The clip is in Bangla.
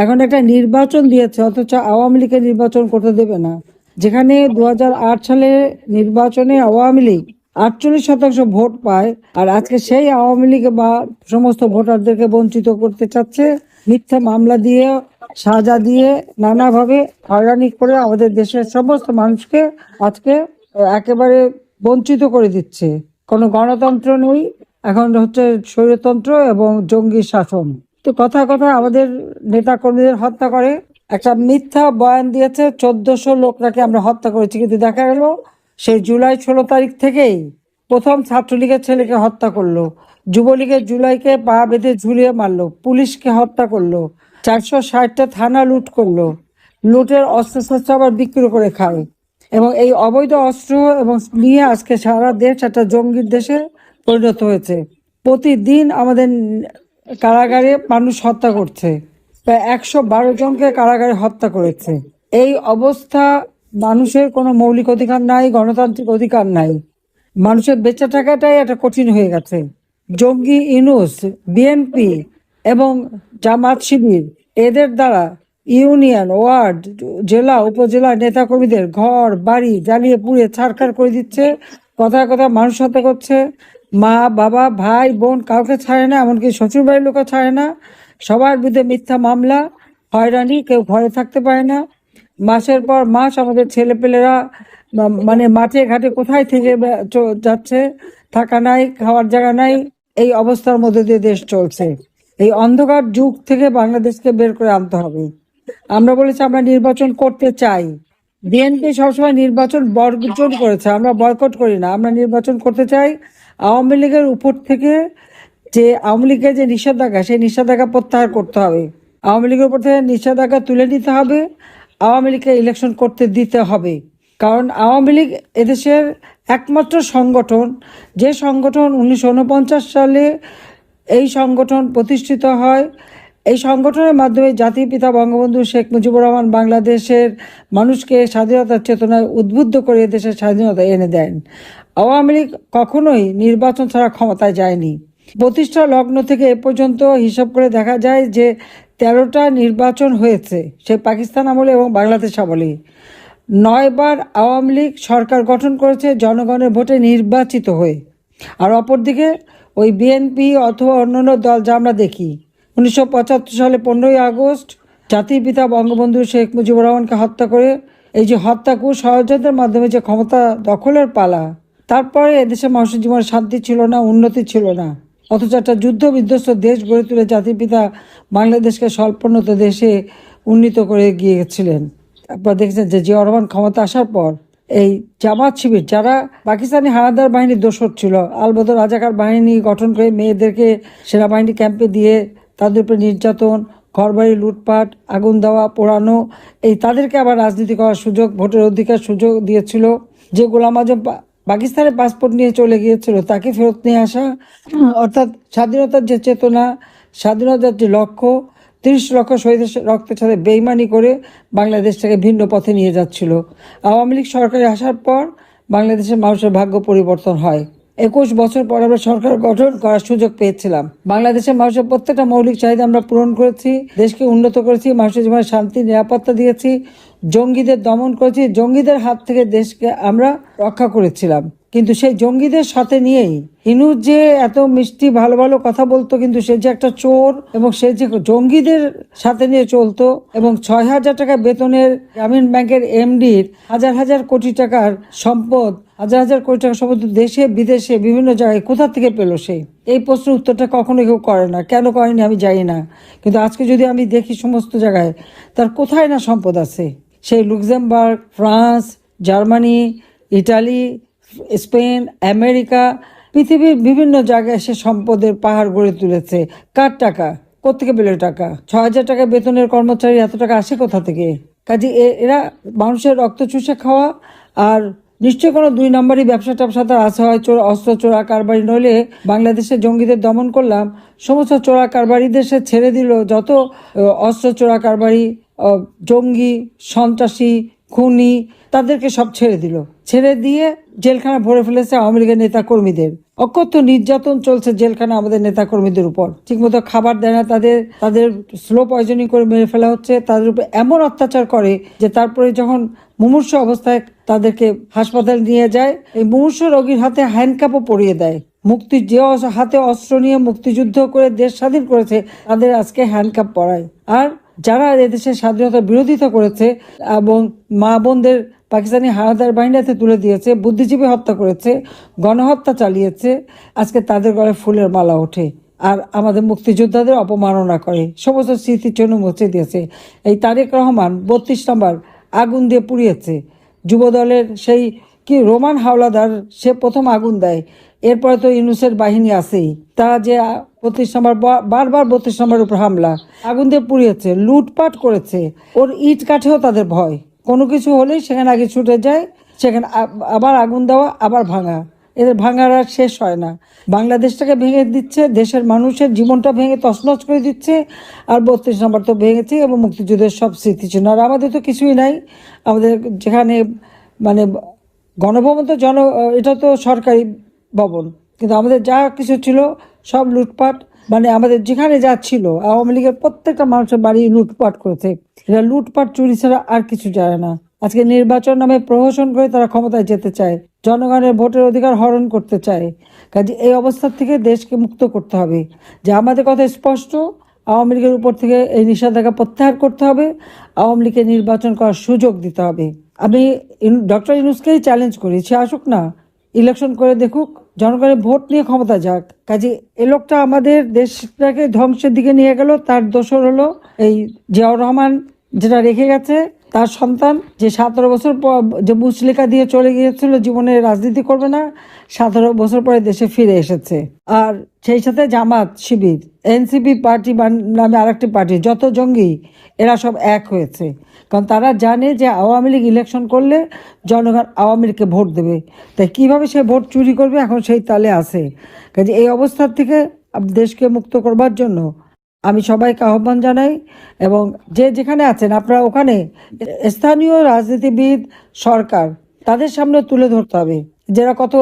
এখন একটা নির্বাচন দিয়েছে, অথচ আওয়ামী লীগের নির্বাচন করতে দেবে না। যেখানে দু হাজার আট সালে নির্বাচনে আওয়ামী লীগ আটচল্লিশ শতাংশ ভোট পায়, আর আজকে সেই আওয়ামী লীগ বা সমস্ত ভোটারদেরকে বঞ্চিত করতে চাচ্ছে, মিথ্যা মামলা দিয়ে, সাজা দিয়ে, নানাভাবে হয়রানি করে আমাদের দেশের সমস্ত মানুষকে আজকে একেবারে বঞ্চিত করে দিচ্ছে। কোনো গণতন্ত্র নেই, এখন হচ্ছে স্বৈরতন্ত্র এবং জঙ্গি শাসন। তো কথা কথা আমাদের নেতা কর্মীদের হত্যা করে। একটা মিথ্যা বয়ান দিয়েছে, চোদ্দশো লোক নাকি আমরা হত্যা করেছি, কিন্তু দেখা গেল সেই জুলাই ষোলো তারিখ থেকেই প্রথম ছাত্রলীগের ছেলেকে হত্যা করল। যুবলীগের জুলাইকে পা বেঁধে ঝুলিয়ে মারলো, পুলিশকে হত্যা করল, চারশো ষাটটা থানা লুট করল, লুটের অস্ত্রশস্ত্র আবার বিক্রি করে খায়। এবং এই অবৈধ অস্ত্র এবং নিয়ে আজকে সারা দেশ একটা জঙ্গির দেশে পরিণত হয়েছে। প্রতিদিন আমাদের কারাগারে মানুষ হত্যা করছে। প্রায় একশো বারো জনকে কারাগারে হত্যা করেছে। এই অবস্থা মানুষের কোনো মৌলিক অধিকার নাই, গণতান্ত্রিক অধিকার নাই। মানুষের বেঁচে থাকাটাই একটা কঠিন হয়ে গেছে। জঙ্গি, ইনুস, বিএনপি এবং জামাত শিবির, এদের দ্বারা ইউনিয়ন, ওয়ার্ড, জেলা উপজেলা নেতাকর্মীদের ঘর, বাড়ি জ্বালিয়ে পুড়িয়ে ছাড়খাড় করে দিচ্ছে কথায় কথা মানুষ হত্যা করছে। মা, বাবা, ভাই, বোন কাউকে ছাড়ে না, এমনকি শ্বশুর বাড়ির লোকও ছাড়ে না। সবার বিরুদ্ধে মিথ্যা মামলা, হয়রানি, কেউ ঘরে থাকতে পারে না। মাসের পর মাস আমাদের ছেলেপেলেরা মানে মাঠে ঘাটে কোথায় থেকে যাচ্ছে, থাকা নাই, খাওয়ার জায়গা নাই, এই অবস্থার মধ্যে দিয়ে দেশ চলছে। এই অন্ধকার যুগ থেকে বাংলাদেশকে বের করে আনতে হবে। আমরা বলেছি আমরা নির্বাচন করতে চাই। বিএনপি সবসময় নির্বাচন বর্জন করেছে, আমরা বয়কট করি না। আমরা নির্বাচন করতে চাই আওয়ামী লীগের উপর থেকে যে আওয়ামী লীগের যে নিষেধাজ্ঞা, সেই নিষেধাজ্ঞা প্রত্যাহার করতে হবে। আওয়ামী লীগের উপর থেকে নিষেধাজ্ঞা তুলে নিতে হবে, আওয়ামী লীগকে ইলেকশন করতে দিতে হবে। কারণ আওয়ামী লীগ এদেশের একমাত্র সংগঠন, যে সংগঠন উনিশশো উনপঞ্চাশ সালে এই সংগঠন প্রতিষ্ঠিত হয় এই সংগঠনের মাধ্যমে জাতির পিতা বঙ্গবন্ধু শেখ মুজিবুর রহমান বাংলাদেশের মানুষকে স্বাধীনতার চেতনায় উদ্বুদ্ধ করে দেশের স্বাধীনতা এনে দেন। আওয়ামী লীগ কখনোই নির্বাচন ছাড়া ক্ষমতায় যায়নি। প্রতিষ্ঠা লগ্ন থেকে এ পর্যন্ত হিসাব করে দেখা যায় যে তেরোটা নির্বাচন হয়েছে, সে পাকিস্তান আমলে এবং বাংলাদেশ আমলে। নয়বার আওয়ামী লীগ সরকার গঠন করেছে জনগণের ভোটে নির্বাচিত হয়ে। আর অপরদিকে ওই বিএনপি অথবা অন্যান্য দল যা আমরা দেখি উনিশশো পঁচাত্তর সালে পনেরোই আগস্ট জাতির পিতা বঙ্গবন্ধু শেখ মুজিবুর রহমানকে হত্যা করে এই যে হত্যাকু ষড়যন্ত্রের মাধ্যমে যে ক্ষমতা দখলের পালা, তারপরে এদেশে মানুষের জীবনে শান্তি ছিল না, উন্নতি ছিল না। অথচ একটা যুদ্ধ বিধ্বস্ত দেশ গড়ে তুলে জাতির পিতা বাংলাদেশকে স্বল্পোন্নত দেশে উন্নীত করে গিয়েছিলেন। আপনারা দেখেছেন যে জিয়া রহমান ক্ষমতা আসার পর এই জামাত শিবির, যারা পাকিস্তানি হানাদার বাহিনীর দোসর ছিল, আলবদর রাজাকার বাহিনী গঠন করে মেয়েদেরকে সেনাবাহিনী ক্যাম্পে দিয়ে তাদের উপরে নির্যাতন, ঘরবাড়ি, লুটপাট, আগুন দেওয়া, পোড়ানো, এই তাদেরকে আবার রাজনীতি করার সুযোগ, ভোটের অধিকার সুযোগ দিয়েছিল। যে গোলাম আজম পাকিস্তানের পাসপোর্ট নিয়ে চলে গিয়েছিল, তাকে ফেরত নিয়ে আসা, অর্থাৎ স্বাধীনতার যে চেতনা, স্বাধীনতার যে লক্ষ্য, তিরিশ লক্ষ শহীদের রক্তের সাথে বেইমানি করে বাংলাদেশটাকে ভিন্ন পথে নিয়ে যাচ্ছিল। আওয়ামী লীগ সরকারে আসার পর বাংলাদেশের মানুষের ভাগ্য পরিবর্তন হয়। একুশ বছর পর আমরা সরকার গঠন করার সুযোগ পেয়েছিলাম। বাংলাদেশের মানুষের প্রত্যেকটা মৌলিক চাহিদা আমরা পূরণ করেছি, দেশকে উন্নত করেছি, মানুষের জীবনে শান্তি, নিরাপত্তা দিয়েছি জঙ্গিদের দমন করেছি, জঙ্গিদের হাত থেকে দেশকে আমরা রক্ষা করেছিলাম। কিন্তু সেই জঙ্গিদের সাথে নিয়েই হিনু যে এত মিষ্টি, ভালো ভালো কথা বলতো, কিন্তু সে যে একটা চোর এবং সে যে জঙ্গিদের সাথে নিয়ে চলতো এবং ছয় হাজার টাকা বেতনের গ্রামীণ ব্যাংকের এমডির হাজার হাজার কোটি টাকার সম্পদ, হাজার হাজার কোটি টাকা সম্পদ দেশে, বিদেশে, বিভিন্ন জায়গায় কোথা থেকে পেল সে? এই প্রশ্নের উত্তরটা কখনো কেউ করে না। কেন করেনি আমি জানি না। কিন্তু আজকে যদি আমি দেখি সমস্ত জায়গায়, তার কোথায় না সম্পদ আছে? সেই Luxembourg, France, Germany, Italy, Spain, America, পৃথিবীর বিভিন্ন জায়গায় সে সম্পদের পাহাড় গড়ে তুলেছে। কার টাকা? কোথেকে পেল টাকা? ছ হাজার টাকা বেতনের কর্মচারী এত টাকা আসে কোথা থেকে? কাজে এরা মানুষের রক্ত চুষে খাওয়া আর নিশ্চয় কোনো দুই নম্বরই ব্যবসা ট্যাবসা তার আছে হয় চোর, অস্ত্র, চোরা কারবারি। নইলে বাংলাদেশে জঙ্গিদের দমন করলাম, সমস্ত চোরা কারবারিদের সে ছেড়ে দিল। যত অস্ত্র, চোরা কারবারি জঙ্গি, সন্ত্রাসী, খুনি, তাদেরকে সব ছেড়ে দিল। ছেড়ে দিয়ে জেলখানা ভরে ফেলেছে আওয়ামী লীগের নেতা কর্মীদের অকথ্য নির্যাতন চলছে জেলখানা আমাদের নেতাকর্মীদের উপর। ঠিকমতো খাবার দেয় না, তাদের তাদের স্লো পয়জনিং করে মেরে ফেলা হচ্ছে, তাদের উপর এমন অত্যাচার করে যে তারপরে যখন মুমূর্ষ অবস্থায় তাদেরকে হাসপাতাল নিয়ে যায়, এই মুমূর্ষ রোগীর হাতে হ্যান্ডকাপও পরিয়ে দেয়। মুক্তি যে হাতে অস্ত্র নিয়ে মুক্তিযুদ্ধ করে দেশ স্বাধীন করেছে, তাদের আজকে হ্যান্ডকাপ পরায়। আর যারা এদেশের স্বাধীনতা বিরোধিতা করেছে এবং মা বোনদের পাকিস্তানি হানাদার বাহিনীতে তুলে দিয়েছে, বুদ্ধিজীবী হত্যা করেছে, গণহত্যা চালিয়েছে, আজকে তাদের গলায় ফুলের মালা ওঠে, আর আমাদের মুক্তিযোদ্ধাদের অপমাননা করে। সমস্ত স্মৃতির জন্য মুছে দিয়েছে। এই তারেক রহমান বত্রিশ নম্বর আগুন দিয়ে পুড়িয়েছে। যুবদলের সেই কি রোমান হাওলাদার, সে প্রথম আগুন দেয়। এরপরে তো ইউনুসের বাহিনী আছেই। তারা যে বত্রিশ নম্বর বারবার বত্রিশ নম্বর উপর হামলা, আগুন দিয়ে পুড়িয়েছে, লুটপাট করেছে, ওর ইট কাঠেও তাদের ভয়। কোনো কিছু হলেই সেখানে আগে ছুটে যায়, সেখানে আবার আগুন দেওয়া, আবার ভাঙা। এদের ভাঙার আর শেষ হয় না। বাংলাদেশটাকে ভেঙে দিচ্ছে, দেশের মানুষের জীবনটা ভেঙে তছনছ করে দিচ্ছে, আর বত্রিশ নম্বর তো ভেঙেছে এবং মুক্তিযুদ্ধের সব স্মৃতি ছিল। আর আমাদের তো কিছুই নাই। আমাদের যেখানে মানে গণভবন তো জন, এটা তো সরকারি ভবন। কিন্তু আমাদের যা কিছু ছিল সব লুটপাট মানে আমাদের যেখানে যা ছিল, আওয়ামী লীগের প্রত্যেকটা মানুষের বাড়ি লুটপাট করেছে। এরা লুটপাট, চুরি ছাড়া আর কিছু যায় না। আজকে নির্বাচন নামে প্রহসন করে তারা ক্ষমতায় যেতে চায়, জনগণের ভোটের অধিকার হরণ করতে চায়। কাজে এই অবস্থা থেকে দেশকে মুক্ত করতে হবে। যে আমাদের কথা স্পষ্ট, আওয়ামী লীগের উপর থেকে এই নিষেধাজ্ঞা প্রত্যাহার করতে হবে, আওয়ামী লীগকে নির্বাচন করার সুযোগ দিতে হবে। আমি ডক্টর ইউনুসকেই চ্যালেঞ্জ করি, সে আসুক না ইলেকশন করে দেখুক। জনগণের ভোট নিয়ে ক্ষমতা যাক। কাজে এ লোকটা আমাদের দেশটাকে ধ্বংসের দিকে নিয়ে গেল, তার দোষর হলো এই জিয়াউর রহমান, যেটা রেখে গেছে। তার সন্তান যে সতেরো বছর পর যে মুচলেখা দিয়ে চলে গিয়েছিল, জীবনে রাজনীতি করবে না, সতেরো বছর পরে দেশে ফিরে এসেছে। আর সেই সাথে জামাত শিবির, এনসিপি পার্টি নামে আরেকটি পার্টি, যত জঙ্গি, এরা সব এক হয়েছে। কারণ তারা জানে যে আওয়ামী লীগ ইলেকশন করলে জনগণ আওয়ামী লীগকে ভোট দেবে। তাই কীভাবে সে ভোট চুরি করবে, এখন সেই তালে আছে। কাজে এই অবস্থার থেকে দেশকে মুক্ত করবার জন্য আমি সবাইকে আহ্বান জানাই এবং যে যেখানে আছেন, আপনারা ওখানে স্থানীয় রাজনীতিবিদ, সরকার, তাদের সামনে তুলে ধরতে হবে। যারা কত